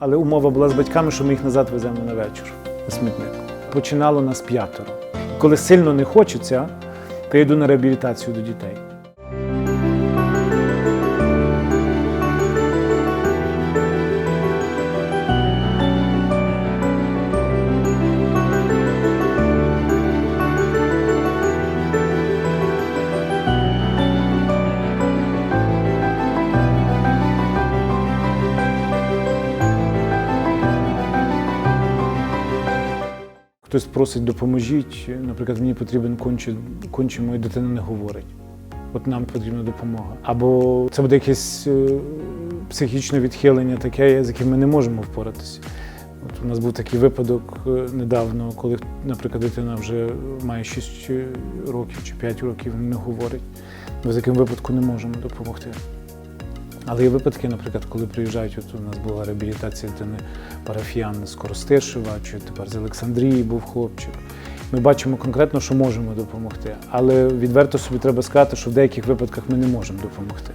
Але умова була з батьками, що ми їх назад веземо на вечір на смітник. Починало нас п'ятеро. Коли сильно не хочеться, то я йду на реабілітацію до дітей. Хтось просить допоможіть, наприклад, мені потрібен конче, конче моя дитина не говорить. От нам потрібна допомога. Або це буде якесь е, психічне відхилення, таке, з яким ми не можемо впоратися. От у нас був такий випадок е, недавно, коли, наприклад, дитина вже має 6 років чи 5 років не говорить. Ми в такому випадку не можемо допомогти. Але є випадки, наприклад, коли приїжджають, от у нас була реабілітація дитини парафіян з Коростишева, чи тепер з Олександрії був хлопчик. Ми бачимо конкретно, що можемо допомогти. Але відверто собі треба сказати, що в деяких випадках ми не можемо допомогти.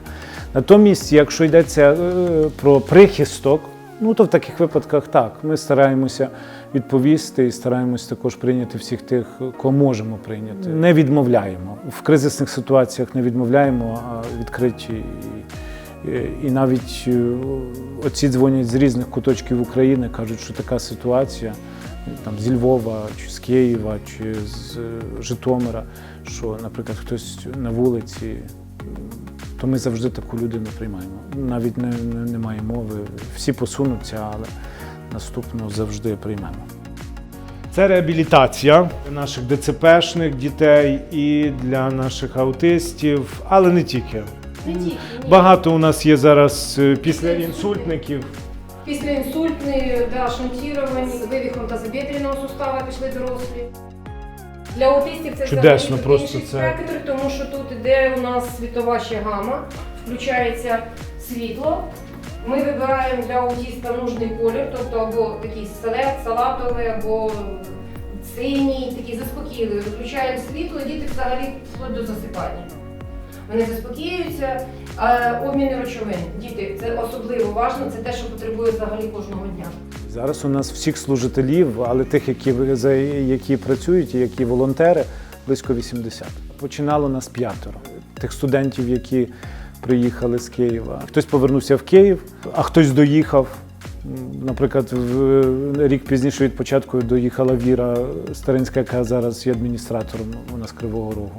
Натомість, якщо йдеться е, про прихисток, ну то в таких випадках так. Ми стараємося відповісти і стараємося також прийняти всіх тих, кого можемо прийняти. Не відмовляємо. В кризисних ситуаціях не відмовляємо, а відкриті. І, навіть е, отці дзвонять з різних куточків України, кажуть, що така ситуація там, зі Львова, чи з Києва, чи з е, Житомира, що, наприклад, хтось на вулиці, то ми завжди таку людину приймаємо. Навіть не, не, немає мови. Всі посунуться, але наступну завжди приймемо. Це реабілітація наших ДЦПшних дітей і для наших аутистів, але не тільки. Багато у нас є зараз е, після інсультників. Післяінсультні, да, шунтіровані, з вивіхом тазобедряного сустава пішли дорослі. Для аутистів це Чудесно, просто інший це- спектр, тому що тут іде у нас світова ще гама, включається світло. Ми вибираємо для аутиста нужний колір, тобто або такий салат, салатовий, або синій, такий заспокійливий. Виключаємо світло, і діти взагалі вплоть до засипання. Вони заспокіюються. А обміни речовин. Діти, це особливо важливо, це те, що потребує взагалі кожного дня. Зараз у нас всіх служителів, але тих, які, за- які працюють які волонтери, близько 80. Починало нас п'ятеро. Тих студентів, які приїхали з Києва. Хтось повернувся в Київ, а хтось доїхав. Наприклад, в рік пізніше від початку доїхала Віра Старинська, яка зараз є адміністратором у нас Кривого Рогу,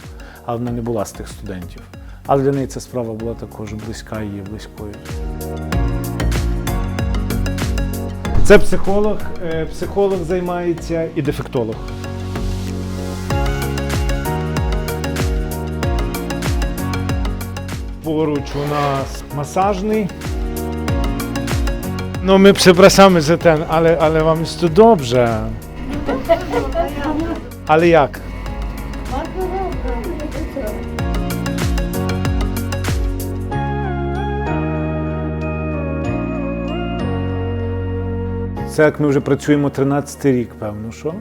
але вона не була з тих студентів. Але для неї ця справа була також близька і близькою. Це психолог. Е, Психолог займається і дефектолог. Поруч у нас масажний. No my przepraszamy za ten, ale, ale wam jest tu dobrze. Ale? Це як ми вже працюємо 13 рік, певно, що?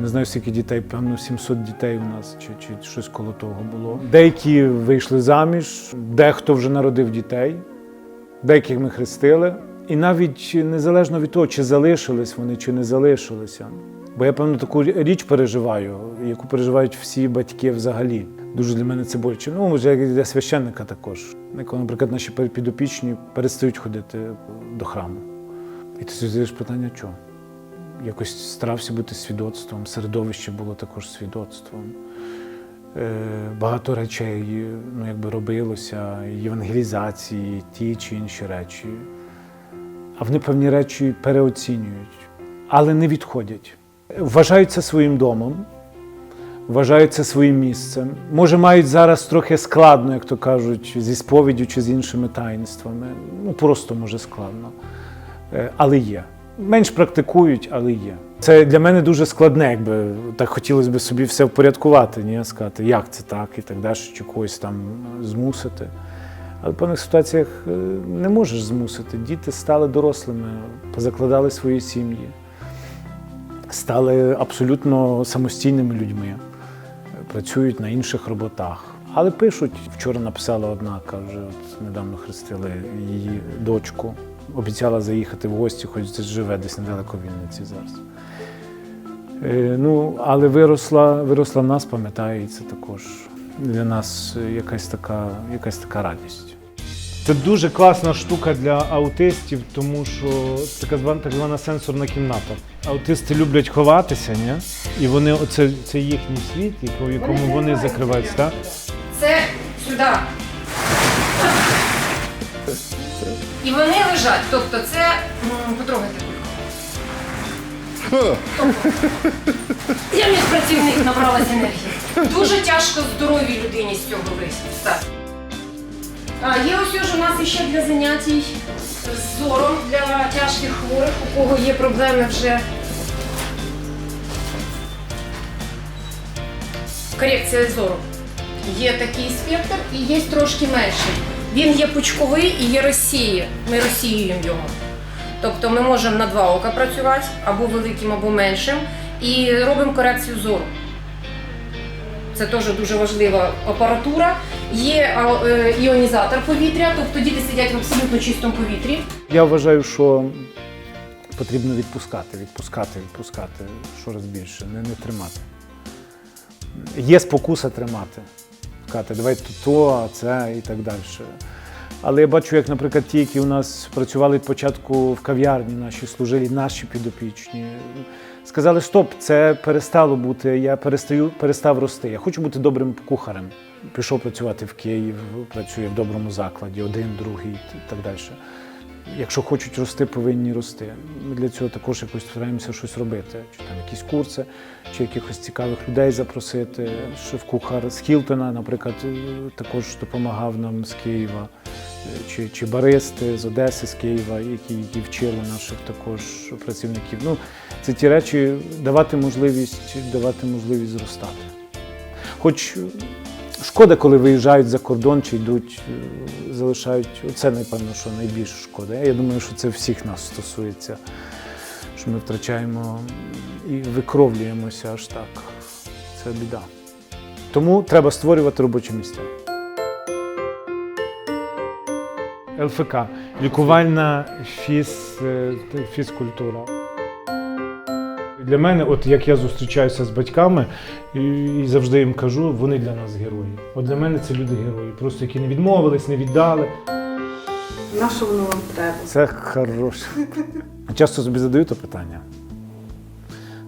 Не знаю, скільки дітей, певно, 700 дітей у нас, чи, чи щось коло того було. Деякі вийшли заміж, дехто вже народив дітей, деяких ми хрестили. І навіть незалежно від того, чи залишились вони, чи не залишилися. Бо я, певно, таку річ переживаю, яку переживають всі батьки взагалі. Дуже для мене це боляче. Ну, вже як для священника також. Коли, наприклад, наші підопічні перестають ходити до храму. І ти задаєш питання, чого? Якось старався бути свідоцтвом, середовище було також свідоцтвом. Е, багато речей ну, якби робилося, євангелізації, ті чи інші речі. А вони певні речі переоцінюють, але не відходять. Вважають це своїм домом, вважають це своїм місцем. Може, мають зараз трохи складно, як то кажуть, зі сповіддю чи з іншими таїнствами. Ну, просто може складно. Е, але є. Менш практикують, але є. Це для мене дуже складне, якби так хотілося б собі все впорядкувати, ні? сказати, як це так і так далі, чи когось там змусити. Але в певних ситуаціях е, не можеш змусити. Діти стали дорослими, позакладали свої сім'ї, стали абсолютно самостійними людьми, працюють на інших роботах. Але пишуть, вчора написала одна, каже, от недавно хрестили її дочку. Обіцяла заїхати в гості, хоч це живе десь недалеко в Вінниці зараз. Е, Ну, але виросла, виросла в нас, пам'ятає, і це також для нас якась така, якась така радість. Це дуже класна штука для аутистів, тому що це така звана, так звана сенсорна кімната. Аутисти люблять ховатися, ні? і вони оце це їхній світ, в якому вони закриваються. Так? Це сюди. І вони лежать. Тобто це. м, Потрогайте кульку. Я між працівник набралась енергії. Дуже тяжко здоровій людині з цього вистати. А, є ось у нас ще для занятій з зором для тяжких хворих, у кого є проблеми вже. Корекція зору. Є такий спектр і є трошки менший. Він є пучковий і є розсіє. Ми розсіюємо його. Тобто ми можемо на два ока працювати або великим, або меншим, і робимо корекцію зору. Це теж дуже важлива апаратура. Є е, іонізатор повітря, тобто діти сидять в абсолютно чистому повітрі. Я вважаю, що потрібно відпускати, відпускати, відпускати щораз більше, не, не тримати. Є спокуса тримати. Сказати, давай то, то, це і так далі. Але я бачу, як, наприклад, ті, які у нас працювали спочатку початку в кав'ярні, наші служили, наші підопічні, сказали, стоп, це перестало бути, я перестаю, перестав рости. Я хочу бути добрим кухарем. Пішов працювати в Київ, працює в доброму закладі, один, другий і так далі. Якщо хочуть рости, повинні рости. Ми для цього також якось стараємося щось робити. Чи там якісь курси, чи якихось цікавих людей запросити. Шеф-кухар з Хілтона, наприклад, е, також допомагав нам з Києва. Е, Чи, чи баристи з Одеси, з Києва, які, які вчили наших також працівників. Ну, це ті речі давати можливість, давати можливість зростати. Хоч шкода, коли виїжджають за кордон чи йдуть, е, залишають. Це, напевно, що найбільше шкода. Я думаю, що це всіх нас стосується, що ми втрачаємо і викровлюємося аж так. Це біда. Тому треба створювати робочі місця. ЛФК лікувальна фіз, е, фізкультура. Для мене, от як я зустрічаюся з батьками і, і завжди їм кажу, вони для нас герої. От для мене це люди герої, просто які не відмовились, не віддали. На що воно вам треба? Це хороше. Часто собі задаю то питання.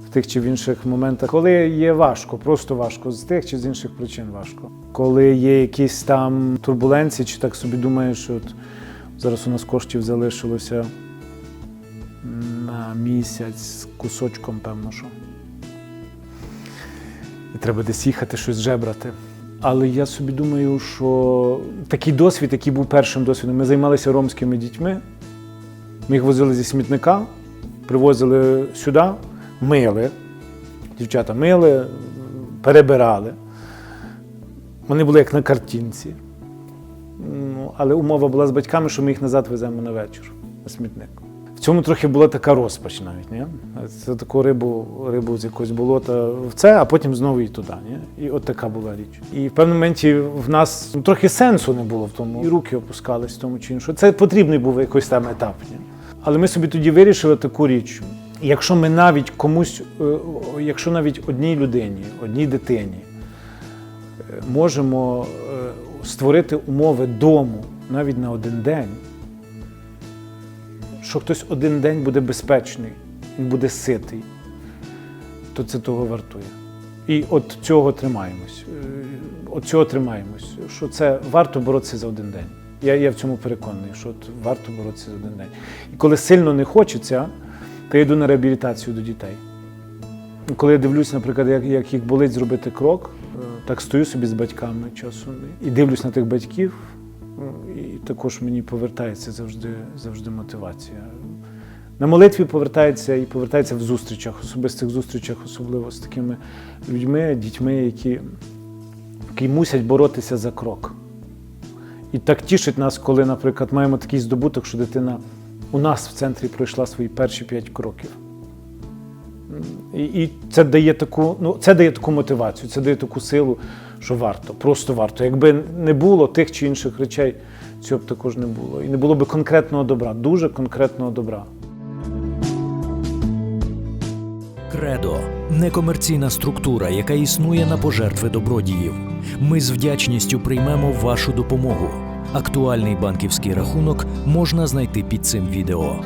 В тих чи в інших моментах, коли є важко, просто важко, з тих чи з інших причин важко. Коли є якісь там турбуленції, чи так собі думаєш, що от зараз у нас коштів залишилося місяць з кусочком, певно, що. І треба десь їхати, щось жебрати. Але я собі думаю, що такий досвід, який був першим досвідом, ми займалися ромськими дітьми. Ми їх возили зі смітника, привозили сюди, мили. Дівчата мили, перебирали. Вони були як на картинці. Ну, але умова була з батьками, що ми їх назад веземо на вечір на смітник. Цьому трохи була така розпач навіть. Ні? Це таку рибу, рибу з якогось болота в це, а потім знову і туди. Ні? І от така була річ. І в певному моменті в нас ну, трохи сенсу не було в тому, і руки опускались в тому чи іншому. Це потрібний був якийсь там етап. Ні? Але ми собі тоді вирішили таку річ. Якщо ми навіть комусь, е, якщо навіть одній людині, одній дитині е, можемо е, створити умови дому навіть на один день, що хтось один день буде безпечний, він буде ситий, то це того вартує. І от цього тримаємось. Е, От цього тримаємось, що це варто боротися за один день. Я, я в цьому переконаний, що от варто боротися за один день. І коли сильно не хочеться, то я йду на реабілітацію до дітей. Коли я дивлюсь, наприклад, як, як їх болить зробити крок, е, так стою собі з батьками часом і дивлюсь на тих батьків, і також мені повертається завжди, завжди мотивація. На молитві повертається і повертається в зустрічах, особистих зустрічах, особливо з такими людьми, дітьми, які, які мусять боротися за крок. І так тішить нас, коли, наприклад, маємо такий здобуток, що дитина у нас в центрі пройшла свої перші п'ять кроків. І, і це дає таку, ну, це дає таку мотивацію, це дає таку силу, що варто, просто варто. Якби не було тих чи інших речей, цього б також не було. І не було б конкретного добра, дуже конкретного добра. Кредо некомерційна структура, яка існує на пожертви добродіїв. Ми з вдячністю приймемо вашу допомогу. Актуальний банківський рахунок можна знайти під цим відео.